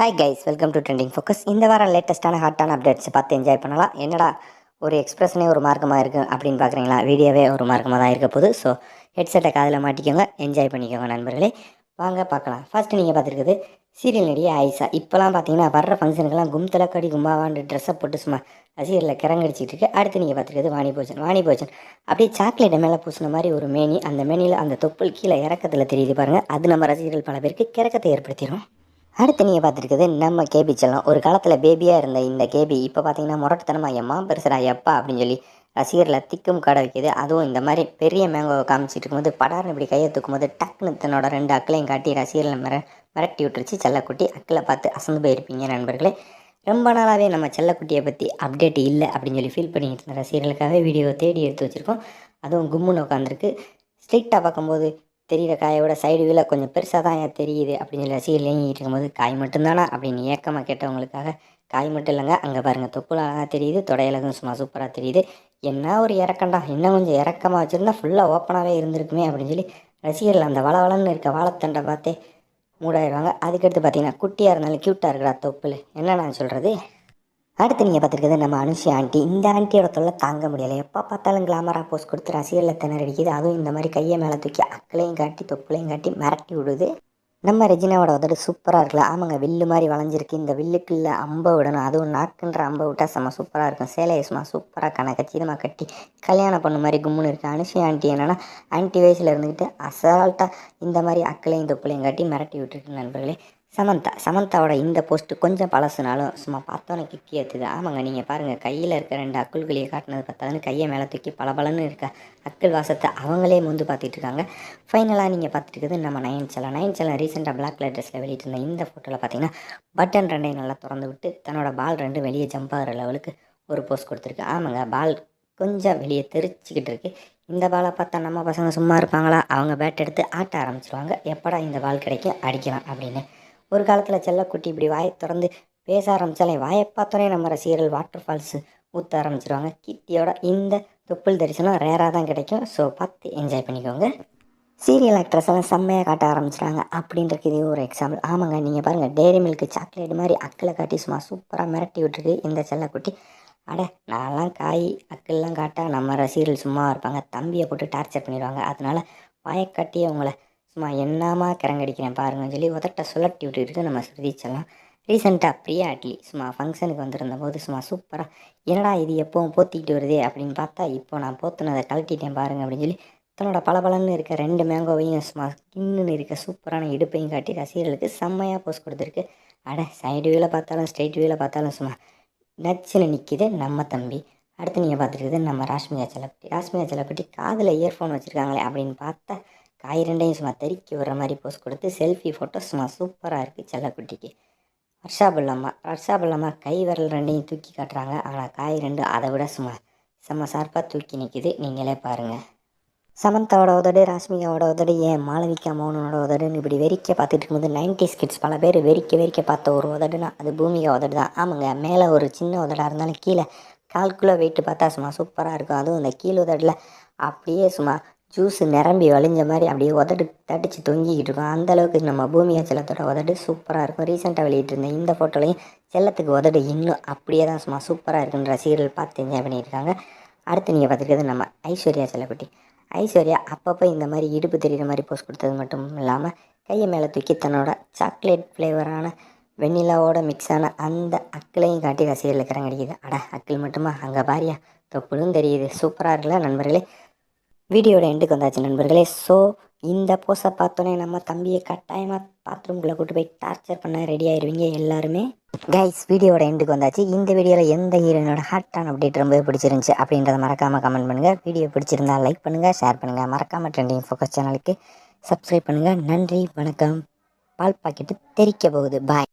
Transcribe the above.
Hi guys welcome to trending focus இந்த வாரம் லேட்டஸ்ட்டான ஹாட்டான updates பார்த்து என்ஜாய் பண்ணலாம். என்னடா ஒரு எக்ஸ்பிரஷனே ஒரு மார்க்கமாக இருக்குது அப்படின்னு பார்க்குறீங்களா? வீடியோவே ஒரு மார்க்கமாக தான் இருக்க போகுது. ஸோ ஹெட்செட்டை காதில் மாட்டிக்கோங்க என்ஜாய் பண்ணிக்கோங்க நண்பர்களே. வாங்க பார்க்கலாம். ஃபஸ்ட்டு நீங்கள் பார்த்துருக்குது சீரியல் நடிகை ஆயிஷா. இப்போலாம் பார்த்தீங்கன்னா வர்ற ஃபங்க்ஷனுக்கெல்லாம் கும் தலக்கடி கும்பாவான்னு ட்ரெஸ்ஸை போட்டு சும்மா ரசிகரில் கிறங்கடிச்சிட்டு இருக்கு. அடுத்து நீங்கள் பார்த்துருக்குது வாணி போஜன் வாணி போஜன் அப்படியே சாக்லேட்டை மேலே பூசின மாதிரி ஒரு மேனி. அந்த மேனியில் அந்த தொப்புள் கீழே இறக்கத்தில் தெரியுது பாருங்கள் அது நம்ம ரசிகர்கள் பல பேருக்கு கிறக்கத்தை ஏற்படுத்திடும் அடுத்து நீங்கள் பார்த்துருக்குது நம்ம கேபி செல்லம் ஒரு காலத்தில் பேபியாக இருந்த இந்த கேபி இப்போ பார்த்தீங்கன்னா முரட்டுத்தனமாக எம்மா பெருசரா எப்பா? அப்படின்னு சொல்லி ரசிகர்களை திக்கும் கடை வைக்கிது. அதுவும் இந்த மாதிரி பெரிய மேங்கோவை காமிச்சிட்டு இருக்கும்போது படார்னு இப்படி கையை தூக்கும்போது டக்குன்னு தன்னோட ரெண்டு அக்களையும் காட்டி ரசிகர்களை மிர மிரட்டி விட்டுருச்சு. செல்லக்குட்டி அக்களை பார்த்து அசந்து போயிருப்பீங்க நண்பர்களே. ரொம்ப நாளாகவே நம்ம செல்லக்குட்டியை பற்றி அப்டேட் இல்லை அப்படின்னு சொல்லி ஃபீல் பண்ணிக்கிட்டு இருந்த ரசிகர்களுக்காகவே வீடியோ தேடி எடுத்து வச்சுருக்கோம். அதுவும் கும்முன்னு உட்காந்துருக்கு ஸ்ட்ரிக்டாக பார்க்கும்போது தெரியிற காயோட சைடு வியூவில் கொஞ்சம் பெருசாக தான் ஏன் தெரியுது அப்படின்னு சொல்லி ரசிகர்கள் ஏங்கிட்டு இருக்கும்போது காய் மட்டும்தானா அப்படின்னு ஏக்கமாக கேட்டவங்களுக்காக காய் மட்டும் இல்லைங்க அங்கே பாருங்கள் தொப்புள் அழகாக தெரியுது தொடையலகம் சும்மா சூப்பராக தெரியுது. என்ன ஒரு இறக்கண்டா இன்னும் கொஞ்சம் இறக்கமாக வச்சுருந்தா ஃபுல்லாக ஓப்பனாகவே இருந்திருக்குமே அப்படின்னு சொல்லி ரசிகர்கள் அந்த வளவளன்னு இருக்க வாழைத்தண்டை பார்த்தே மூடாயிடுவாங்க அதுக்கடுத்து பார்த்தீங்கன்னா குட்டியாக இருந்தாலும் க்யூட்டாக இருக்கிறா தொப்புள். என்ன நான் சொல்கிறது அடுத்து நீங்கள் பார்த்துருக்குது நம்ம அனுஷி ஆண்டி. இந்த ஆண்டியோட தொல்லை தாங்க முடியலை. எப்போ பார்த்தாலும் கிளாமராக போஸ் கொடுத்து ரசிகர்களை திணற அடிக்குது. அதுவும் இந்த மாதிரி கையை மேலே தூக்கி அக்களையும் காட்டி தொப்புளையும் காட்டி மிரட்டி விடுது. நம்ம ரெஜினாவோட உதடு சூப்பராக இருக்குல்ல. ஆமாங்க வில்லு மாதிரி வளைஞ்சிருக்கு. இந்த வில்லுக்குள்ள அம்பை விடணும். அதுவும் நாக்குன்ற அம்பை விட்டால் செம்ம சூப்பராக இருக்கும். சேலையை சும்மா சூப்பராக கண கச்சிதமாக கட்டி கல்யாணம் பண்ண மாதிரி கும்முன்னு இருக்குது அனுஷி ஆண்டி என்னென்னா ஆன்டி வயசில் இருந்துக்கிட்டு அசால்ட்டாக இந்த மாதிரி அக்களையும் தொப்புளையும் காட்டி மிரட்டி விட்டுருக்கு நண்பர்களே. சமந்தா சமந்தாவோட இந்த போஸ்ட்டு கொஞ்சம் பழசுனாலும் சும்மா பார்த்தோன்னே கிக்கி ஏற்றுது ஆமாங்க நீங்கள் பாருங்கள் கையில் இருக்க ரெண்டு அக்குள்களையே காட்டினது பார்த்தாலும் கையை மேலே தூக்கி பளபளன்னு இருக்க அக்குள் வாசத்தை அவங்களே முந்து பார்த்துட்டு இருக்காங்க ஃபைனலாக நீங்கள் பார்த்துட்டு இருக்குது நம்ம நயன் செல்லம் நயன் செல்லம் ரீசெண்டாக பிளாக் கலர் ட்ரெஸ்ஸில் வெளியிட்டிருந்த இந்த ஃபோட்டோவில் பார்த்தீங்கன்னா பட்டன் ரெண்டையும் நல்லா திறந்து விட்டு தன்னோட பால் ரெண்டு வெளியே ஜம்ப் ஆகிற லெவலுக்கு ஒரு போஸ்ட் கொடுத்துருக்கு. ஆமாங்க பால் கொஞ்சம் வெளியே தெரிச்சிக்கிட்டு இருக்கு. இந்த பாலை பார்த்தா நம்ம பசங்க சும்மா இருப்பாங்களா? அவங்க பேட் எடுத்து ஆட்ட ஆரம்பிச்சிருவாங்க. எப்படா இந்த பால் கிடைக்கும்? அடிக்கலாம் அப்படின்னு. ஒரு காலத்தில் செல்லக்குட்டி இப்படி வாயை திறந்து பேச ஆரம்பித்தாலே வாயை பார்த்தோன்னே நம்ம ரசிகர்கள் வாட்டர் ஃபால்ஸு ஊற்ற ஆரம்பிச்சிருவாங்க. கீர்த்தியோட இந்த தொப்புள் தரிசனம் ரேராக தான் கிடைக்கும். ஸோ பார்த்து என்ஜாய் பண்ணிக்கோங்க. சீரியல் ஆக்ட்ரஸ் எல்லாம் செம்மையாக காட்ட ஆரம்பிச்சிட்டாங்க அப்படின்றது இது ஒரு எக்ஸாம்பிள் ஆமாங்க நீங்கள் பாருங்கள் டெய்ரி மில்க் சாக்லேட் மாதிரி அக்கில் காட்டி சும்மா சூப்பராக மிரட்டி விட்டுருக்கு இந்த செல்லக்குட்டி. அட நான்லாம் காய் அக்கெல்லாம் காட்டா நம்ம ரசிகர்கள் சும்மா இருப்பாங்க. தம்பியை போட்டு டார்ச்சர் பண்ணிடுவாங்க. அதனால வாயை காட்டி அவங்கள சும்மா என்னமா கரங்கடிக்கிறேன் பாருங்கன்னு சொல்லி உதட்ட சுழட்டி விட்டுட்டு நம்ம சுருதிச்செல்லாம் ரீசெண்டாக பிரியா அட்லி சும்மா ஃபங்க்ஷனுக்கு வந்திருந்த போது சும்மா சூப்பராக என்னடா இது எப்போவும் போத்திக்கிட்டு வருதே? அப்படின்னு பார்த்தா இப்போ நான் போத்துனதை கழட்டிட்டேன் பாருங்க அப்படின்னு சொல்லி தன்னோட பளபளன்னு இருக்க ரெண்டு மேங்கோவையும் சும்மா கின்னு இருக்க சூப்பரான இடுப்பையும் காட்டி ரசிகர்களுக்கு செம்மையாக போஸ்ட் கொடுத்துருக்கு. அட சைடு வியூவில் பார்த்தாலும் ஸ்ட்ரைட் வியூவில் பார்த்தாலும் சும்மா நச்சுன்னு நிற்கிது நம்ம தம்பி. அடுத்து நீங்கள் பார்த்துருக்குது நம்ம ராஷ்மிகா செல்லப்பட்டி ராஷ்மிகா செல்லப்பட்டி காதில் இயர்ஃபோன் வச்சுருக்காங்களே அப்படின்னு பார்த்தா காய் ரெண்டையும் சும்மா தெறிக்கி விடுற மாதிரி போஸ்ட் கொடுத்து செல்ஃபி ஃபோட்டோ சும்மா சூப்பராக இருக்குது செல்லக்குட்டிக்கு. வர்ஷா பிள்ளம்மா வர்ஷா பிள்ளம்மா கை விரல் ரெண்டையும் தூக்கி காட்டுறாங்க. ஆனால் காய் ரெண்டு அதை விட சும்மா செம்ம சார்பாக தூக்கி நிற்கிது நீங்களே பாருங்கள் சமந்தாவோட உதடு ராஷ்மிகாவோட உதடு ஏன் மாளவிகா மௌனோட உதடுன்னு இப்படி வெறிக்க பார்த்துட்டு இருக்கும்போது நைன்டி ஸ்கிட்ஸ் பல பேர் வெறிக்க வெறிக்க பார்த்த ஒரு உதடுனா அது பூமிகா உதடு தான். ஆமாங்க மேலே ஒரு சின்ன உதடாக இருந்தாலும் கீழே கால்குள்ளே வெயிட்டு பார்த்தா சும்மா சூப்பராக இருக்கும். அதுவும் இந்த கீழ் உதடில் அப்படியே சும்மா ஜூஸு நிரம்பி வழிஞ்ச மாதிரி அப்படியே உதடு தட்டிச்சு தொங்கிக்கிட்டு இருக்கும். அந்தளவுக்கு நம்ம பூமியா செல்லத்தோட உதடு சூப்பராக இருக்கும். ரீசெண்டாக வெளியிட்டிருந்தேன் இந்த ஃபோட்டோலையும் செல்லத்துக்கு உதடு இன்னும் அப்படியே தான் சும்மா சூப்பராக இருக்குன்ற ரசிகர்கள் பார்த்து என்ஜாய் பண்ணியிருக்காங்க. அடுத்து நீங்கள் பார்த்துருக்கிறது நம்ம ஐஸ்வர்யா செல்லக்குட்டி. ஐஸ்வர்யா அப்பப்போ இந்த மாதிரி இடுப்பு தெரிகிற மாதிரி போஸ்ட் கொடுத்தது மட்டும் இல்லாமல் கையை மேலே தூக்கி தன்னோட சாக்லேட் ஃப்ளேவரான வெண்ணிலாவோட மிக்ஸான அந்த அக்கிளையும் காட்டி ரசிகர்களுக்கு கிடைக்குது அட அக்கிள் மட்டுமா? அங்கே பாரியா? தொப்புளும் தெரியுது. சூப்பராக இருக்குல்ல நண்பர்களே? வீடியோட எண்டுக்கு வந்தாச்சு நண்பர்களே. ஸோ இந்த போஸை பார்த்தோன்னே நம்ம தம்பியை கட்டாயமாக பாத்ரூம்குள்ளே கூட்டு போய் டார்ச்சர் பண்ண ரெடி ஆயிடுவீங்க எல்லாருமே. கைஸ் வீடியோட எண்டுக்கு வந்தாச்சு. இந்த வீடியோவில் எந்த ஹீரோனோட ஹாட்டான அப்டேட் ரொம்ப பிடிச்சிருந்துச்சு அப்படின்றத மறக்காமல் கமெண்ட் பண்ணுங்கள் வீடியோ பிடிச்சிருந்தா லைக் பண்ணுங்கள் ஷேர் பண்ணுங்கள் மறக்காமல் ட்ரெண்டிங் ஃபோக்கஸ் சேனலுக்கு சப்ஸ்கிரைப் பண்ணுங்கள் நன்றி வணக்கம். பால் பாக்கெட்டு தெரிக்க போகுது. பாய்